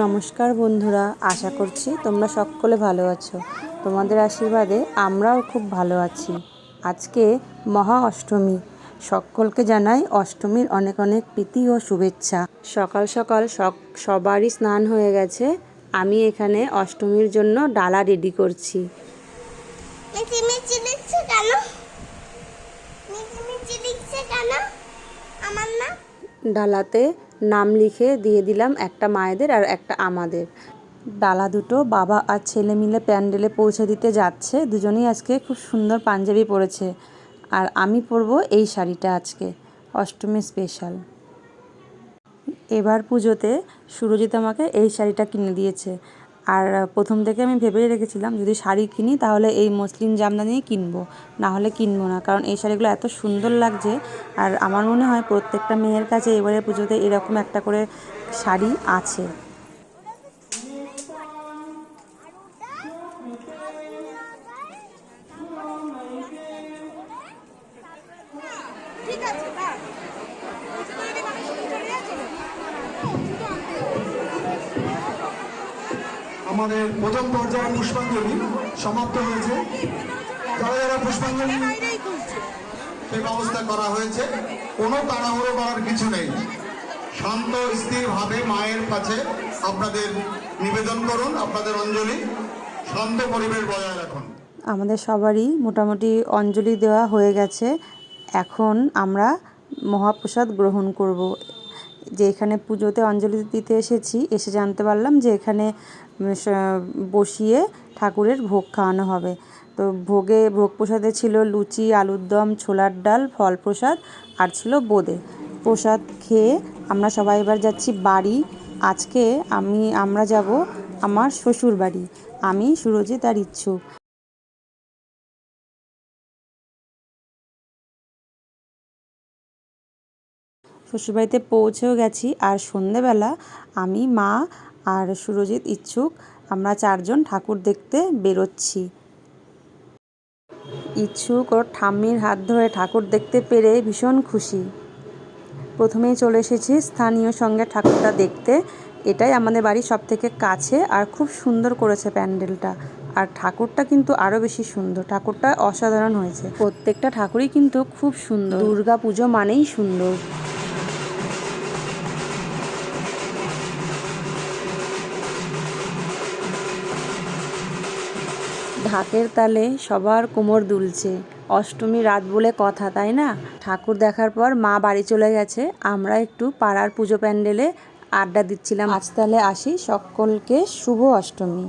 নমস্কার বন্ধুরা আশা করছি তোমরা সকলে ভালো আছো। তোমাদের আশীর্বাদে আমরাও খুব ভালো আছি। আজকে মহা অষ্টমী। সকলকে জানাই অষ্টমীর অনেক অনেক প্রীতি ও শুভেচ্ছা। সকাল সকাল সক সবারই স্নান হয়ে গেছে। আমি এখানে অষ্টমীর জন্য ডালা রেডি করছি। ডালাতে নাম লিখে দিয়ে দিলাম একটা মায়েদের আর একটা আমাদের। ডালা দুটো, বাবা আর ছেলে মিলে প্যান্ডেলে পৌঁছে দিতে যাচ্ছে। দুজনেই আজকে খুব সুন্দর পাঞ্জাবি পরেছে। আর আমি পরবো এই শাড়িটা আজকে, অষ্টমী স্পেশাল এবার পুজোতে সুরজিৎ আমাকে এই শাড়িটা কিনে দিয়েছে। আর প্রথম থেকে আমি ভেবেই রেখেছিলাম, যদি শাড়ি কিনি তাহলে এই মসলিন জামদানিই কিনবো, না হলে কিনবো না। কারণ এই শাড়িগুলো এত সুন্দর লাগছে, আর আমার মনে হয় প্রত্যেকটা মেয়ের কাছে এবারে পুজোতে এরকম একটা করে শাড়ি আছে। আমাদের প্রথম পর্যায়ে পুষ্পাঞ্জলি সমাপ্ত হয়েছে। যারা যারা পুষ্পাঞ্জলি ব্যবস্থা করা হয়েছে, কোনো তাড়াহুড়ো করার কিছু নেই। শান্ত, স্থিরভাবে মায়ের কাছে আপনাদের নিবেদন করুন, আপনাদের অঞ্জলি শান্ত পরিবেশ বজায় রাখুন। আমাদের সবারই মোটামুটি অঞ্জলি দেওয়া হয়ে গেছে। এখন আমরা মহাপ্রসাদ গ্রহণ করব। যে এখানে পুজোতে অঞ্জলি দিতে এসেছি, এসে জানতে পারলাম যে এখানে বসিয়ে ঠাকুরের ভোগ খাওয়ানো হবে। তো ভোগে, ভোগ প্রসাদে ছিল লুচি, আলুর দম, ছোলার ডাল, ফল প্রসাদ আর ছিল বোঁদে। প্রসাদ খেয়ে আমরা সবাই এবার যাচ্ছি বাড়ি। আজকে আমি, আমরা যাব আমার শ্বশুর বাড়ি আমি, সুরজিৎ আর ইচ্ছুক শ্বশুরবাড়িতে পৌঁছেও গেছি আর সন্ধেবেলা আমি, মা আর সুরজিৎ ইচ্ছুক আমরা চারজন ঠাকুর দেখতে বেরোচ্ছি। ইচ্ছুক ওর ঠাম্মির হাত ধরে ঠাকুর দেখতে পেরে ভীষণ খুশি। প্রথমেই চলে এসেছি স্থানীয় সঙ্গে ঠাকুরটা দেখতে। এটাই আমাদের বাড়ির সব থেকে কাছে আর খুব সুন্দর করেছে প্যান্ডেলটা। আর ঠাকুরটা কিন্তু আরও বেশি সুন্দর। ঠাকুরটা অসাধারণ হয়েছে। প্রত্যেকটা ঠাকুরই কিন্তু খুব সুন্দর। দুর্গা পুজো মানেই সুন্দর। ঢাকের তালে সবার কোমর দুলছে। অষ্টমী রাত বলে কথা, তাই না? ঠাকুর দেখার পর মা বাড়ি চলে গেছে। আমরা একটু পাড়ার পুজো প্যান্ডেলে আড্ডা দিচ্ছিলাম। আজ তালে আসি সকলকে শুভ অষ্টমী।